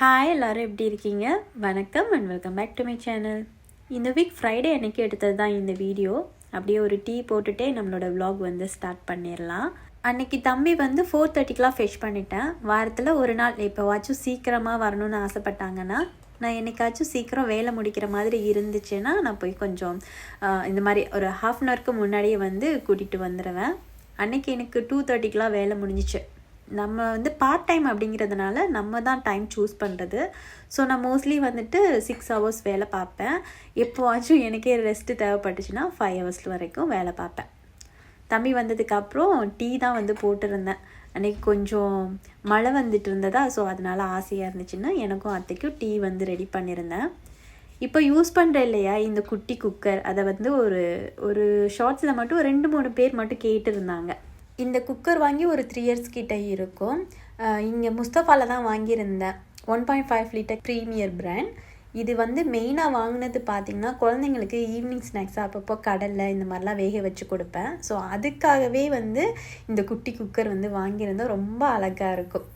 Hi எல்லாரும் எப்படி இருக்கீங்க? வணக்கம் and welcome back to my channel இந்த வீக் ஃப்ரைடே அன்னைக்கு எடுத்தது தான் இந்த வீடியோ. அப்படியே ஒரு டீ போட்டுட்டே நம்மளோட வ்ளாக் வந்து ஸ்டார்ட் பண்ணிடலாம் அன்னைக்கு தம்பி வந்து ஃபோர் தேர்ட்டிக்கெலாம் ஃபிஷ் பண்ணிட்டேன். வாரத்தில் ஒரு நாள் எப்போவாச்சும் சீக்கிரமாக வரணும்னு ஆசைப்பட்டாங்கன்னா நான் என்னைக்காச்சும் சீக்கிரம் வேலை முடிக்கிற மாதிரி இருந்துச்சுன்னா நான் போய் கொஞ்சம் இந்த மாதிரி ஒரு ஹாஃப் அன் ஹவருக்கு முன்னாடியே வந்து கூட்டிகிட்டு வந்துடுவேன் அன்னைக்கு எனக்கு டூ தேர்ட்டிக்கெலாம் வேலை முடிஞ்சிச்சு. நம்ம வந்து பார்ட் டைம் அப்படிங்கிறதுனால நம்ம தான் டைம் சூஸ் பண்ணுறது ஸோ நான் மோஸ்ட்லி வந்துட்டு சிக்ஸ் ஹவர்ஸ் வேலை பார்ப்பேன். எப்போவாச்சும் எனக்கே ரெஸ்ட்டு தேவைப்பட்டுச்சுன்னா ஃபைவ் ஹவர்ஸ் வரைக்கும் வேலை பார்ப்பேன். தம்பி வந்ததுக்கப்புறம் டீ தான் வந்து போட்டிருந்தேன். அன்றைக்கி கொஞ்சம் மழை வந்துட்டு இருந்ததா ஸோ அதனால் ஆசையாக இருந்துச்சுன்னா எனக்கும் அத்தைக்கும் டீ வந்து ரெடி பண்ணியிருந்தேன் இப்போ யூஸ் பண்ணுற இல்லையா இந்த குட்டி குக்கர் அதை வந்து ஒரு ஒரு ஷார்ட்ஸில் மட்டும் ரெண்டு மூணு பேர் மட்டும் கேட்டிருந்தாங்க. இந்த குக்கர் வாங்கி ஒரு த்ரீ இயர்ஸ் கிட்ட இருக்கும். இங்கே முஸ்தஃபாவில் தான் வாங்கியிருந்தேன் one point five litre premier brand இது வந்து மெயினாக வாங்கினது பார்த்திங்கன்னா குழந்தைங்களுக்கு ஈவினிங் ஸ்நாக்ஸ் அப்பப்போ கடலை இந்த மாதிரிலாம் வேக வச்சு கொடுப்பேன். ஸோ அதுக்காகவே வந்து இந்த குட்டி குக்கர் வந்து வாங்கியிருந்தோம் ரொம்ப அழகாக இருக்கும்.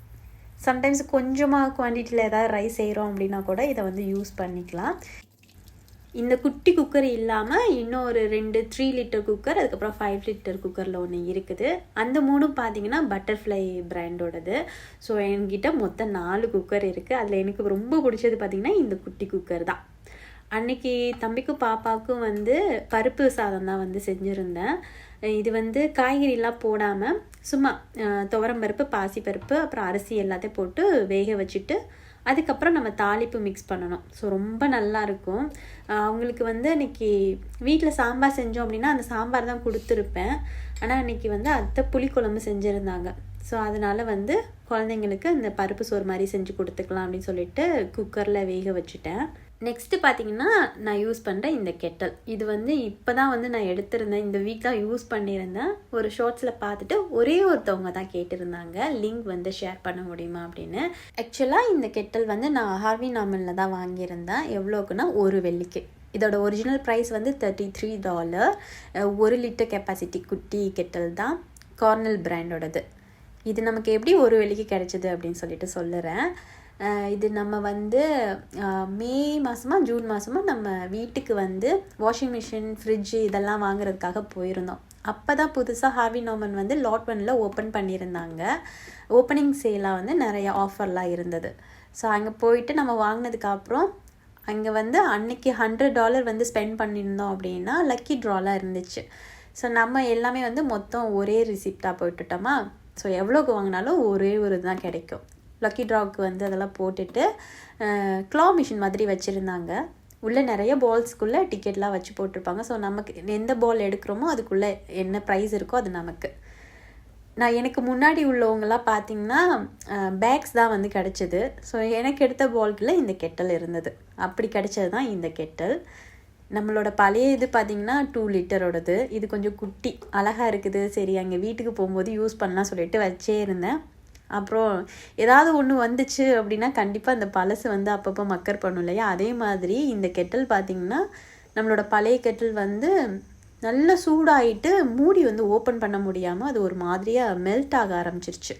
சம்டைம்ஸ் கொஞ்சமாக குவான்டிட்டியில் ஏதாவது ரைஸ் செய்கிறோம் அப்படின்னா கூட இதை வந்து யூஸ் பண்ணிக்கலாம். இந்த குட்டி குக்கர் இல்லாமல் இன்னும் ஒரு ரெண்டு த்ரீ லிட்டர் குக்கர் அதுக்கப்புறம் ஃபைவ் லிட்டர் குக்கரில் ஒன்று இருக்குது. அந்த மூணும் பார்த்தீங்கன்னா பட்டர்ஃப்ளை பிராண்டோடது ஸோ என்கிட்ட மொத்தம் நாலு குக்கர் இருக்குது அதில் எனக்கு ரொம்ப பிடிச்சது பார்த்தீங்கன்னா இந்த குட்டி குக்கர் தான். அன்னைக்கு தம்பிக்கும் பாப்பாவுக்கும் வந்து பருப்பு சாதம் தான் வந்து செஞ்சுருந்தேன். இது வந்து காய்கறிலாம் போடாமல் சும்மா துவரம் பருப்பு பாசிப்பருப்பு அப்புறம் அரிசி எல்லாத்தையும் போட்டு வேக வச்சுட்டு அதுக்கப்புறம் நம்ம தாளிப்பு மிக்ஸ் பண்ணணும். ஸோ ரொம்ப நல்லா இருக்கும். அவங்களுக்கு வந்து இன்னைக்கு வீட்டில் சாம்பார் செஞ்சோம் அப்படின்னா அந்த சாம்பார் தான் கொடுத்துருப்பேன். ஆனால் அன்னைக்கு வந்து அத்தை புளிக்குழம்பு செஞ்சுருந்தாங்க. ஸோ அதனால வந்து குழந்தைங்களுக்கு இந்த பருப்பு சோறு மாதிரி செஞ்சு கொடுத்துக்கலாம் அப்படின்னு சொல்லிட்டு குக்கரில் வேக வச்சுட்டேன். நெக்ஸ்ட்டு பார்த்தீங்கன்னா நான் யூஸ் பண்ணுற இந்த கெட்டல். இது வந்து இப்போ தான் வந்து நான் எடுத்திருந்தேன். இந்த வீக் தான் யூஸ் பண்ணியிருந்தேன். ஒரு ஷார்ட்ஸில் பார்த்துட்டு ஒரே ஒருத்தவங்க தான் கேட்டிருந்தாங்க. லிங்க் வந்து ஷேர் பண்ண முடியுமா அப்படின்னு. ஆக்சுவலாக இந்த கெட்டல் வந்து நான் ஹார்வி நாமலில் தான் வாங்கியிருந்தேன். எவ்வளோக்குன்னா ஒரு வெள்ளிக்கு. இதோட ஒரிஜினல் ப்ரைஸ் வந்து தேர்ட்டி த்ரீ டாலர் ஒரு லிட்டர் கெப்பாசிட்டி குட்டி கெட்டல் தான். கார்னல் பிராண்டோடது இது நமக்கு எப்படி ஒரு வெள்ளிக்கு கிடைச்சிது அப்படின்னு சொல்லிட்டு சொல்லுறேன். இது நம்ம வந்து மே மாதமா ஜூன் மாதமா நம்ம வீட்டுக்கு வந்து வாஷிங் மிஷின் ஃப்ரிட்ஜு இதெல்லாம் வாங்குறதுக்காக போயிருந்தோம். அப்போ தான் புதுசாக ஹார்வி நோமன் வந்து லாட் ஒன்ல ஓப்பன் பண்ணியிருந்தாங்க. ஓப்பனிங் சேலாக வந்து நிறைய ஆஃபர்லாம் இருந்தது. ஸோ அங்கே போயிட்டு நம்ம வாங்கினதுக்கு அப்புறம் அங்கே வந்து அன்னைக்கு ஹண்ட்ரட் டாலர் வந்து ஸ்பெண்ட் பண்ணியிருந்தோம் அப்படின்னா லக்கி ட்ராலாம் இருந்துச்சு. ஸோ நம்ம எல்லாமே வந்து மொத்தம் ஒரே ரிசிப்டாக போயிட்டுட்டோமா ஸோ எவ்வளோக்கு வாங்கினாலும் ஒரே ஒரு தான் கிடைக்கும். லக்கி ட்ராக்கு வந்து அதெல்லாம் போட்டுட்டு க்ளா மிஷின் மாதிரி வச்சுருந்தாங்க. உள்ளே நிறைய பால்ஸ்க்குள்ளே டிக்கெட்லாம் வச்சு போட்டிருப்பாங்க. ஸோ நமக்கு எந்த பால் எடுக்கிறோமோ அதுக்குள்ளே என்ன ப்ரைஸ் இருக்கோ அது நமக்கு. நான் எனக்கு முன்னாடி உள்ளவங்களாம் பார்த்தீங்கன்னா பேக்ஸ் தான் வந்து கிடச்சிது. ஸோ எனக்கு எடுத்த பால்கில் இந்த கெட்டல் இருந்தது. அப்படி கிடச்சது தான் இந்த கெட்டல் நம்மளோட பழைய இது பார்த்தீங்கன்னா டூ லிட்டரோடது இது கொஞ்சம் குட்டி அழகாக இருக்குது. சரி அங்கே வீட்டுக்கு போகும்போது யூஸ் பண்ணலாம் சொல்லிட்டு வச்சே இருந்தேன். அப்புறம் ஏதாவது ஒன்று வந்துச்சு அப்படின்னா கண்டிப்பாக அந்த பழசு வந்து அப்பப்போ மக்கர் பண்ணும் இல்லையா? அதே மாதிரி இந்த கெட்டில் பார்த்தீங்கன்னா நம்மளோட பழைய கெட்டில் வந்து நல்ல சூடாயிட்டு மூடி வந்து ஓப்பன் பண்ண முடியாமல் அது ஒரு மாதிரியாக மெல்ட் ஆக ஆரம்பிச்சிருச்சு.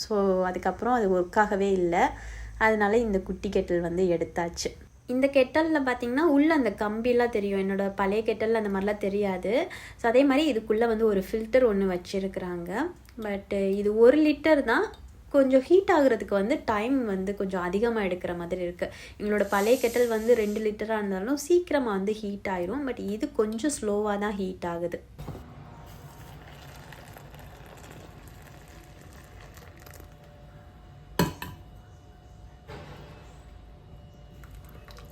ஸோ அதுக்கப்புறம் அது ஒர்க்காகவே இல்லை. அதனால இந்த குட்டி கெட்டில் வந்து எடுத்தாச்சு. இந்த கெட்டலில் பார்த்தீங்கன்னா உள்ளே அந்த கம்பிலாம் தெரியும். என்னோடய பழைய கெட்டலில் அந்த மாதிரிலாம் தெரியாது. ஸோ அதே மாதிரி இதுக்குள்ளே வந்து ஒரு ஃபில்டர் ஒன்று வச்சுருக்குறாங்க. பட்டு இது ஒரு லிட்டர் தான். கொஞ்சம் ஹீட் ஆகுறதுக்கு வந்து டைம் வந்து கொஞ்சம் அதிகமாக எடுக்கிற மாதிரி இருக்குது எங்களோட பழைய கெட்டல் வந்து ரெண்டு லிட்டராக இருந்தாலும் சீக்கிரமாக வந்து ஹீட் ஆயிரும். பட் இது கொஞ்சம் ஸ்லோவாக தான் ஹீட் ஆகுது.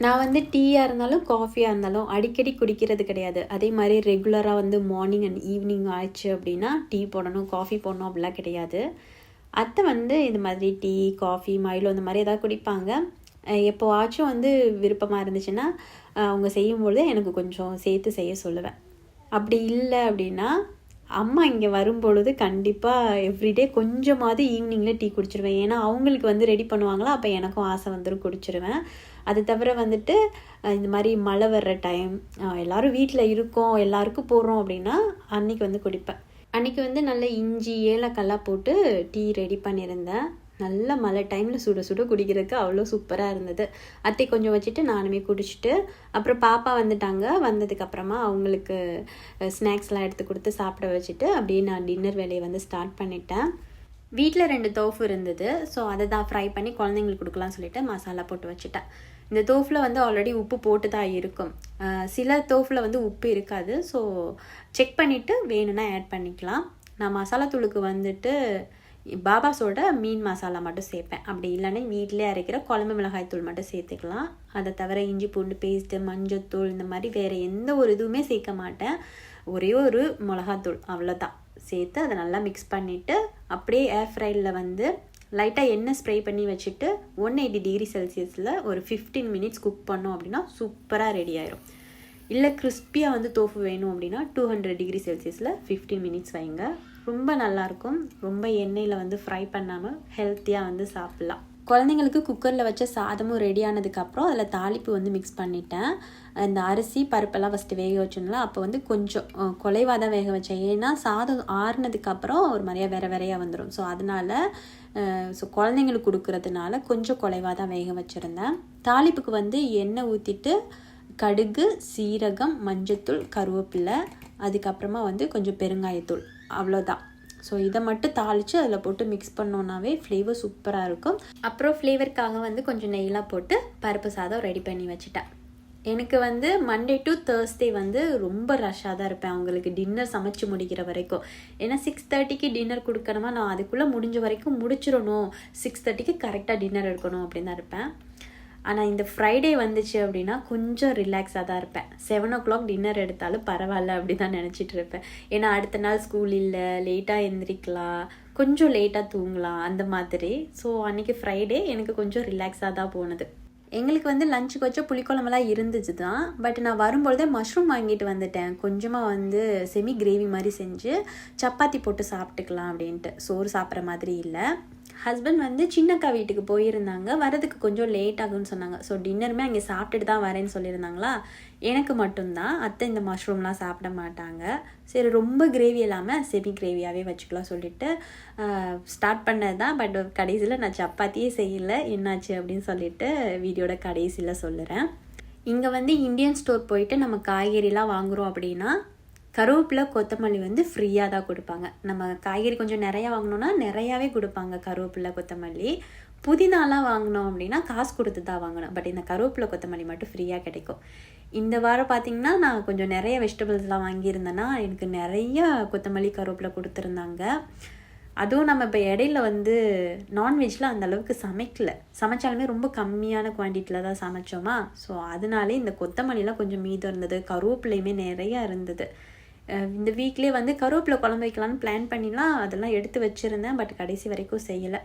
நான் வந்து டீயாக இருந்தாலும் காஃபியாக இருந்தாலும் அடிக்கடி குடிக்கிறது கிடையாது. அதே மாதிரி ரெகுலராக வந்து மார்னிங் அண்ட் ஈவினிங் ஆயிடுச்சு அப்படின்னா டீ போடணும் காஃபி போடணும் அப்படிலாம் கிடையாது. அத்தை வந்து இது மாதிரி டீ காஃபி மைலோ இந்த மாதிரி எதாவது குடிப்பாங்க. எப்போவாச்சும் வந்து விருப்பமாக இருந்துச்சுன்னா அவங்க செய்யும்பொழுது எனக்கு கொஞ்சம் சேர்த்து செய்ய சொல்லுவேன். அப்படி இல்லை அப்படின்னா அம்மா இங்கே வரும்பொழுது கண்டிப்பாக எவ்ரிடே கொஞ்சமாவது ஈவினிங்கில் டீ குடிச்சிருவேன். ஏன்னா அவங்களுக்கு வந்து ரெடி பண்ணுவாங்களா அப்போ எனக்கும் ஆசை வந்துடும் குடிச்சிருவேன். அது தவிர வந்துட்டு இந்த மாதிரி மழை வர்ற டைம் எல்லோரும் வீட்டில் இருக்கோம் எல்லாருக்கும் போகிறோம் அப்படின்னா அன்னைக்கு வந்து குடிப்பேன். அன்றைக்கி வந்து நல்ல இஞ்சி ஏலக்காய்லாம் போட்டு டீ ரெடி பண்ணியிருந்தேன். நல்ல மழை டைமில் சுட சுட குடிக்கிறதுக்கு அவ்வளோ சூப்பராக இருந்தது. அத்தை கொஞ்சம் வச்சுட்டு நானுமே குடிச்சிட்டு அப்புறம் பாப்பா வந்துட்டாங்க. வந்ததுக்கப்புறமா அவங்களுக்கு ஸ்நாக்ஸ்லாம் எடுத்து கொடுத்து சாப்பிட வச்சுட்டு அப்படியே நான் டின்னர் வேலையை வந்து ஸ்டார்ட் பண்ணிட்டேன். வீட்டில் ரெண்டு தோஃபு இருந்தது. ஸோ அதை தான் ஃப்ரை பண்ணி குழந்தைங்களுக்கு கொடுக்கலாம்னு சொல்லிட்டு மசாலா போட்டு வச்சுட்டேன். இந்த தோஃபில் வந்து ஆல்ரெடி உப்பு போட்டு தான் இருக்கும் சில தோஃபில் வந்து உப்பு இருக்காது. ஸோ செக் பண்ணிவிட்டு வேணும்னா ஆட் பண்ணிக்கலாம். நான் மசாலா தூளுக்கு வந்துட்டு பாபாஸோட மீன் மசாலா மட்டும் சேர்ப்பேன். அப்படி இல்லைன்னா வீட்டிலே அரைக்கிற குழம்பு மிளகாய் தூள் மட்டும் சேர்த்துக்கலாம். அதை தவிர இஞ்சி பூண்டு பேஸ்ட்டு மஞ்சத்தூள் இந்த மாதிரி வேறு எந்த ஒரு இதுவுமே சேர்க்க மாட்டேன். ஒரே ஒரு மிளகாத்தூள் அவ்வளோதான் சேர்த்து அதை நல்லா மிக்ஸ் பண்ணிவிட்டு அப்படியே ஏர் ஃப்ரைடில் வந்து லைட்டாக எண்ணெய் ஸ்ப்ரே பண்ணி வச்சுட்டு ஒன் எயிட்டி டிகிரி செல்சியஸில் ஒரு ஃபிஃப்டீன் மினிட்ஸ் குக் பண்ணோம் அப்படின்னா சூப்பராக ரெடி ஆயிரும். இல்லை கிறிஸ்பியாக வந்து தோஃபு வேணும் அப்படின்னா டூ ஹண்ட்ரட் டிகிரி செல்சியஸில் ஃபிஃப்டீன் மினிட்ஸ் வைங்க. ரொம்ப நல்லாயிருக்கும் ரொம்ப எண்ணெயில் வந்து ஃப்ரை பண்ணாமல் ஹெல்த்தியாக வந்து சாப்பிட்லாம். குழந்தைங்களுக்கு குக்கரில் வச்ச சாதமும் ரெடி ஆனதுக்கப்புறம் அதில் தாளிப்பு வந்து மிக்ஸ் பண்ணிட்டேன். இந்த அரிசி பருப்பெல்லாம் ஃபஸ்ட்டு வேக வச்சோம்ல அப்போ வந்து கொஞ்சம் குலைவாக தான் வேக வச்சேன். ஏன்னா சாதம் ஆறுனதுக்கப்புறம் ஒரு மாதிரியா வேற வேறையாக வந்துடும் ஸோ அதனால ஸோ குழந்தைங்களுக்கு கொடுக்கறதுனால கொஞ்சம் குலைவாக தான் வேக வச்சுருந்தேன். தாளிப்புக்கு வந்து எண்ணெய் ஊற்றிட்டு கடுகு சீரகம் மஞ்சத்தூள் கருவேப்பில்லை அதுக்கப்புறமா வந்து கொஞ்சம் பெருங்காயத்தூள். அவ்வளோதான் ஸோ இதை மட்டும் தாளித்து அதில் போட்டு மிக்ஸ் பண்ணோன்னாவே ஃப்ளேவர் சூப்பராக இருக்கும். அப்புறம் ஃப்ளேவருக்காக வந்து கொஞ்சம் நெய்லாம் போட்டு பருப்பு சாதம் ரெடி பண்ணி வச்சுட்டேன். எனக்கு வந்து மண்டே டு தேர்ஸ்டே வந்து ரொம்ப ரஷ்ஷாக தான் இருப்பேன். அவங்களுக்கு டின்னர் சமைச்சு முடிக்கிற வரைக்கும். ஏன்னா சிக்ஸ் தேர்ட்டிக்கு டின்னர் கொடுக்கணுமா? நான் அதுக்குள்ளே முடிஞ்ச வரைக்கும் முடிச்சிடணும். சிக்ஸ் தேர்ட்டிக்கு கரெக்டாக டின்னர் எடுக்கணும் அப்படின்னு தான் இருப்பேன். ஆனால் இந்த ஃப்ரைடே வந்துச்சு அப்படின்னா கொஞ்சம் ரிலாக்ஸாக தான் இருப்பேன். செவன் ஓ கிளாக் டின்னர் எடுத்தாலும் பரவாயில்ல அப்படி தான் நினச்சிட்டு இருப்பேன். ஏன்னா அடுத்த நாள் ஸ்கூல் இல்லை லேட்டாக எந்திரிக்கலாம் கொஞ்சம் லேட்டாக தூங்கலாம் அந்த மாதிரி. ஸோ அன்றைக்கி ஃப்ரைடே எனக்கு கொஞ்சம் ரிலாக்ஸாக தான் போனது. எங்களுக்கு வந்து லஞ்சுக்கு வச்ச புளிக்குழம்பெல்லாம் இருந்துச்சு தான். பட் நான் வரும்பொழுதே மஷ்ரூம் வாங்கிட்டு வந்துட்டேன். கொஞ்சமாக வந்து செமி கிரேவி மாதிரி செஞ்சு சப்பாத்தி போட்டு சாப்பிட்டுக்கலாம் அப்படின்ட்டு. சோறு சாப்பிட்ற மாதிரி இல்லை. ஹஸ்பண்ட் வந்து சின்னக்கா வீட்டுக்கு போயிருந்தாங்க. வரதுக்கு கொஞ்சம் லேட் ஆகும்னு சொன்னாங்க. ஸோ டின்னருமே அங்கே சாப்பிட்டுட்டு தான் வரேன்னு சொல்லியிருந்தாங்களா? எனக்கு மட்டும்தான். அத்தை இந்த மஷ்ரூம்லாம் சாப்பிட மாட்டாங்க. சரி ரொம்ப கிரேவி இல்லாமல் செமி கிரேவியாகவே வச்சுக்கலாம் சொல்லிட்டு ஸ்டார்ட் பண்ணது தான் பட் கடைசியில் நான் சப்பாத்தியே செய்யலை. என்னாச்சு அப்படின்னு சொல்லிட்டு வீடியோட கடைசியில் சொல்லுறேன். இங்கே வந்து இந்தியன் ஸ்டோர் போயிட்டு நம்ம காய்கறிலாம் வாங்குகிறோம் அப்படின்னா கருவேப்பிலை கொத்தமல்லி வந்து ஃப்ரீயாக தான் கொடுப்பாங்க. நம்ம காய்கறி கொஞ்சம் நிறையா வாங்கினோன்னா நிறையாவே கொடுப்பாங்க கருவேப்பிலை கொத்தமல்லி. புதினாலாம் வாங்கினோம் அப்படின்னா காசு கொடுத்து தான் வாங்கணும். பட் இந்த கருவேப்பிலை கொத்தமல்லி மட்டும் ஃப்ரீயாக கிடைக்கும். இந்த வாரம் பார்த்தீங்கன்னா நான் கொஞ்சம் நிறைய வெஜிடபிள்ஸ்லாம் வாங்கியிருந்தேன்னா எனக்கு நிறைய கொத்தமல்லி கருவேப்பிலை கொடுத்துருந்தாங்க. அதுவும் நம்ம இப்போ இடையில வந்து நான்வெஜ்லாம் அந்த அளவுக்கு சமைக்கல. சமைச்சாலுமே ரொம்ப கம்மியான குவான்டிட்டியில் தான் சமைச்சோமா? ஸோ அதனாலே இந்த கொத்தமல்லிலாம் கொஞ்சம் மீதம் இருந்தது. கருவேப்பிலையுமே நிறையா இருந்தது. இந்த வீக்லேயே வந்து கருவேப்பிலை குழம்பு வைக்கலான்னு பிளான் பண்ணிலாம் அதெல்லாம் எடுத்து வச்சுருந்தேன். பட் கடைசி வரைக்கும் செய்யலை.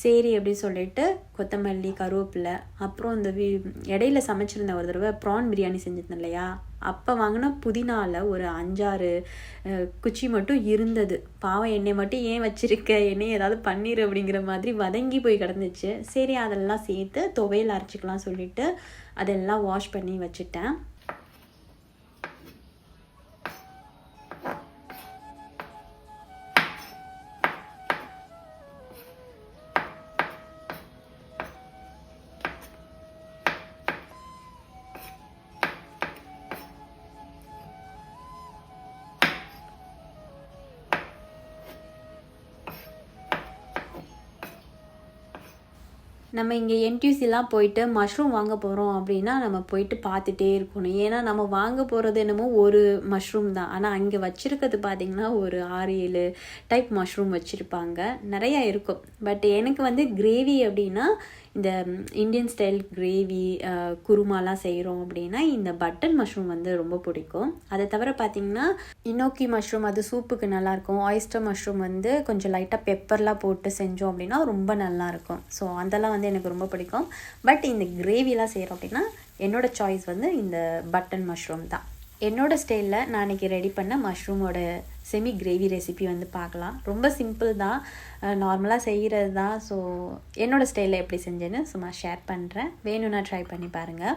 சரி அப்படின்னு சொல்லிட்டு கொத்தமல்லி கருவேப்பிலை அப்புறம் இந்த வீ இடையில சமைச்சிருந்த ஒரு தடவை ப்ரான் பிரியாணி செஞ்சிருந்தேன் இல்லையா? அப்போ வாங்கின புதினாவில் ஒரு அஞ்சாறு குச்சி மட்டும் இருந்தது. பாவம் எண்ணெய் மட்டும் ஏன் வச்சிருக்க? எண்ணெய் ஏதாவது பண்ணிடு அப்படிங்கிற மாதிரி வதங்கி போய் கிடந்துச்சு. சரி அதெல்லாம் சேர்த்து துவையல் அரைச்சிக்கலாம் சொல்லிட்டு அதெல்லாம் வாஷ் பண்ணி வச்சுட்டேன். நம்ம இங்கே என்டியூசிலாம் போயிட்டு மஷ்ரூம் வாங்க போகிறோம் அப்படின்னா நம்ம போயிட்டு பார்த்துட்டே இருக்கணும். ஏன்னா நம்ம வாங்க போகிறது என்னமோ ஒரு மஷ்ரூம் தான். ஆனால் அங்கே வச்சுருக்கிறது பார்த்திங்கன்னா ஒரு ஆறு ஏழு டைப் மஷ்ரூம் வச்சுருப்பாங்க. நிறையா இருக்கும். பட் எனக்கு வந்து கிரேவி அப்படின்னா இந்த இந்தியன் ஸ்டைல் கிரேவி குருமாலாம் செய்கிறோம் அப்படின்னா இந்த பட்டன் மஷ்ரூம் வந்து ரொம்ப பிடிக்கும். அதை தவிர பார்த்திங்கன்னா இனோக்கி மஷ்ரூம் அது சூப்புக்கு நல்லாயிருக்கும். ஆயிஸ்டர் மஷ்ரூம் வந்து கொஞ்சம் லைட்டாக பெப்பர்லாம் போட்டு செஞ்சோம் அப்படின்னா ரொம்ப நல்லாயிருக்கும். ஸோ அதெல்லாம் வந்து எனக்கு ரொம்ப பிடிக்கும். பட் இந்த கிரேவிலாம் செய்கிறோம் அப்படின்னா என்னோடய சாய்ஸ் வந்து இந்த பட்டன் மஷ்ரூம் தான். என்னோடய ஸ்டைலில் நான் இன்றைக்கி ரெடி பண்ண மஷ்ரூமோட செமி கிரேவி ரெசிபி வந்து பார்க்கலாம். ரொம்ப சிம்பிள் தான். நார்மலாக செய்கிறது தான். ஸோ என்னோடய ஸ்டைலில் எப்படி செஞ்சேன்னு சும்மா ஷேர் பண்ணுறேன் வேணும்னா ட்ரை பண்ணி பாருங்கள்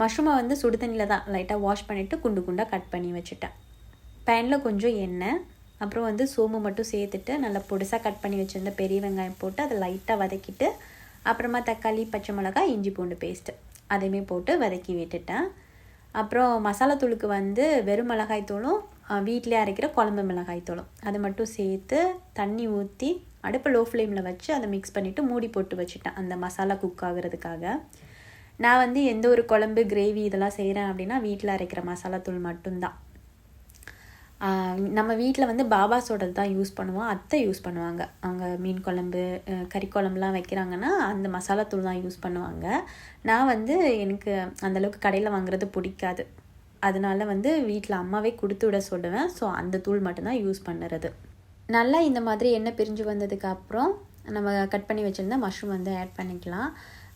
மஷ்ரூமை வந்து சுடு தண்ணியில் தான் லைட்டாக வாஷ் பண்ணிவிட்டு குண்டு குண்டாக கட் பண்ணி வச்சுட்டேன். பேனில் கொஞ்சம் எண்ணெய் அப்புறம் வந்து சோம்பு மட்டும் சேர்த்துட்டு நல்லா பொடிசாக கட் பண்ணி வச்சுருந்த பெரிய வெங்காயம் போட்டு அதை லைட்டாக வதக்கிட்டு அப்புறமா தக்காளி பச்சை மிளகாய் இஞ்சி பூண்டு பேஸ்ட்டு அதையுமே போட்டு வதக்கி விட்டுட்டேன். அப்புறம் மசாலா தூளுக்கு வந்து வெறும் மிளகாய் தூளும் வீட்டிலே அரைக்கிற குழம்பு மிளகாய் தூளும். அது மட்டும் சேர்த்து தண்ணி ஊற்றி அடுப்பு லோ ஃப்ளேமில் வச்சு அதை மிக்ஸ் பண்ணிவிட்டு மூடி போட்டு வச்சுட்டேன். அந்த மசாலா குக் ஆகிறதுக்காக. நான் வந்து எந்த ஒரு குழம்பு கிரேவி இதெல்லாம் செய்கிறேன் அப்படின்னா வீட்டில் அரைக்கிற மசாலா தூள் மட்டும்தான். நம்ம வீட்டில் வந்து பாபா சோடல் தான் யூஸ் பண்ணுவோம். அத்தை யூஸ் பண்ணுவாங்க. அவங்க மீன் குழம்பு கறி குழம்புலாம் வைக்கிறாங்கன்னா அந்த மசாலா தூள் தான் யூஸ் பண்ணுவாங்க. நான் வந்து எனக்கு அந்தளவுக்கு கடையில் வாங்குறது பிடிக்காது. அதனால வந்து வீட்டில் அம்மாவே கொடுத்து விட சொல்லுவேன். ஸோ அந்த தூள் மட்டும்தான் யூஸ் பண்ணுறது. நல்லா இந்த மாதிரி எண்ணெய் பிரிஞ்சு வந்ததுக்கப்புறம் நம்ம கட் பண்ணி வச்சுருந்தா மஷ்ரூம் வந்து ஆட் பண்ணிக்கலாம்.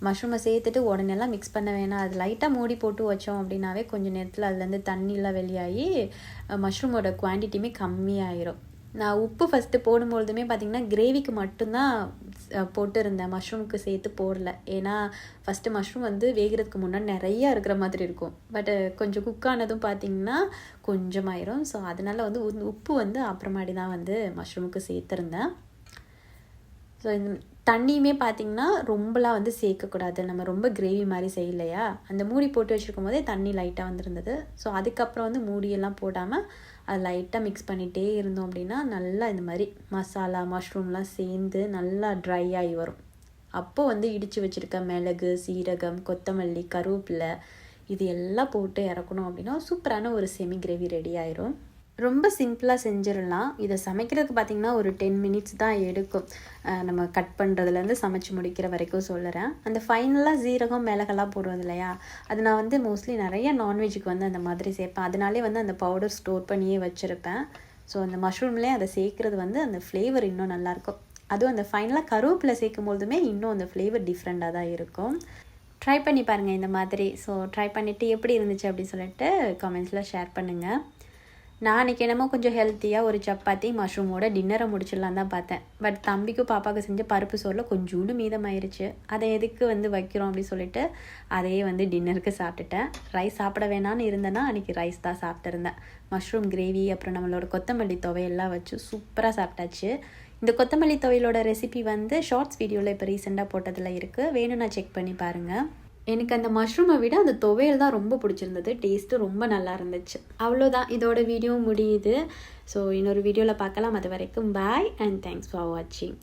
மஷ்ரூமை சேர்த்துட்டு உடனேலாம் மிக்ஸ் பண்ண வேணாம். அது லைட்டாக மூடி போட்டு வச்சோம் அப்படின்னாவே கொஞ்சம் நேரத்தில் அதுலேருந்து தண்ணிலாம் வெளியாகி மஷ்ரூமோட குவான்டிட்டியுமே கம்மியாயிரும். நான் உப்பு ஃபஸ்ட்டு போடும்பொழுதுமே பார்த்திங்கன்னா கிரேவிக்கு மட்டும்தான் போட்டுருந்தேன். மஷ்ரூமுக்கு சேர்த்து போடல. ஏன்னா ஃபஸ்ட்டு மஷ்ரூம் வந்து வேகிறதுக்கு முன்னாடி நிறையா இருக்கிற மாதிரி இருக்கும். பட் கொஞ்சம் குக் ஆனதும் பார்த்திங்கன்னா கொஞ்சமாயிரும். ஸோ அதனால் வந்து உப்பு வந்து அப்புறமாடி தான் வந்து மஷ்ரூமுக்கு சேர்த்துருந்தேன். ஸோ இந்த தண்ணியுமே பார்த்திங்கன்னா ரொம்பலாம் வந்து சேர்க்கக்கூடாது. நம்ம ரொம்ப கிரேவி மாதிரி செய்யலையா? அந்த மூடி போட்டு வச்சுருக்கும் போதே தண்ணி லைட்டாக வந்துருந்தது. ஸோ அதுக்கப்புறம் வந்து மூடியெல்லாம் போடாமல் அது லைட்டாக மிக்ஸ் பண்ணிகிட்டே இருந்தோம் அப்படின்னா நல்லா இந்த மாதிரி மசாலா மஷ்ரூம்லாம் சேர்ந்து நல்லா ட்ரை ஆகி வரும். அப்போ வந்து இடித்து வச்சுருக்க மிளகு சீரகம் கொத்தமல்லி கருவேப்பிலை இது எல்லாம் போட்டு இறக்கணும் அப்படின்னா சூப்பரான ஒரு செமி கிரேவி ரெடி ஆயிரும். ரொம்ப சிம்பிளாக செஞ்சிடலாம். இதை சமைக்கிறதுக்கு பார்த்திங்கன்னா ஒரு டென் மினிட்ஸ் தான் எடுக்கும். நம்ம கட் பண்ணுறதுலேருந்து சமைச்சு முடிக்கிற வரைக்கும் சொல்லுறேன் அந்த ஃபைனலாக ஜீரகம் மிளகெல்லாம் போடுறது இல்லையா? அது நான் வந்து மோஸ்ட்லி நிறைய நான்வெஜ்ஜுக்கு வந்து அந்த மாதிரி சேர்ப்பேன். அதனாலே வந்து அந்த பவுடர் ஸ்டோர் பண்ணியே வச்சுருப்பேன். ஸோ அந்த மஷ்ரூம்லேயே அதை சேர்க்குறது வந்து அந்த ஃப்ளேவர் இன்னும் நல்லாயிருக்கும். அதுவும் அந்த ஃபைனலாக கருவேப்பிலை சேர்க்கும் போதுமே இன்னும் அந்த ஃப்ளேவர் டிஃப்ரெண்ட்டாக தான் இருக்கும். ட்ரை பண்ணி பாருங்கள் இந்த மாதிரி. ஸோ ட்ரை பண்ணிவிட்டு எப்படி இருந்துச்சு அப்படின்னு சொல்லிட்டு கமெண்ட்ஸில் ஷேர் பண்ணுங்கள் நான் அன்றைக்கி என்னமோ கொஞ்சம் ஹெல்த்தியாக ஒரு சப்பாத்தி மஷ்ரூமோட டின்னரை முடிச்சிடலாம் தான் பார்த்தேன். பட் தம்பிக்கும் பாப்பாவுக்கு செஞ்ச பருப்பு சோறில் கொஞ்சோண்டு மீதமாயிருச்சு. அதை எதுக்கு வந்து வைக்கிறோம் அப்படின்னு சொல்லிட்டு அதையே வந்து டின்னருக்கு சாப்பிட்டுட்டேன். ரைஸ் சாப்பிட வேணான்னு இருந்தேன்னா அன்றைக்கி ரைஸ் தான் சாப்பிட்டுருந்தேன். மஷ்ரூம் கிரேவி அப்புறம் நம்மளோட கொத்தமல்லி துவையெல்லாம் வச்சு சூப்பராக சாப்பிட்டாச்சு. இந்த கொத்தமல்லி துவையலோட ரெசிபி வந்து ஷார்ட்ஸ் வீடியோவில் இப்போ ரீசெண்டாக போட்டதில் இருக்குது வேணும்னா செக் பண்ணி பாருங்கள் எனக்கு அந்த மஷ்ரூமை விட அந்த துவையல் தான் ரொம்ப பிடிச்சிருந்தது. டேஸ்ட்டு ரொம்ப நல்லா இருந்துச்சு. அவ்வளோதான். இதோட வீடியோ முடியுது. ஸோ இன்னொரு வீடியோவில் பார்க்கலாம். அது வரைக்கும் பாய் அண்ட் தேங்க்ஸ் ஃபார் வாட்சிங்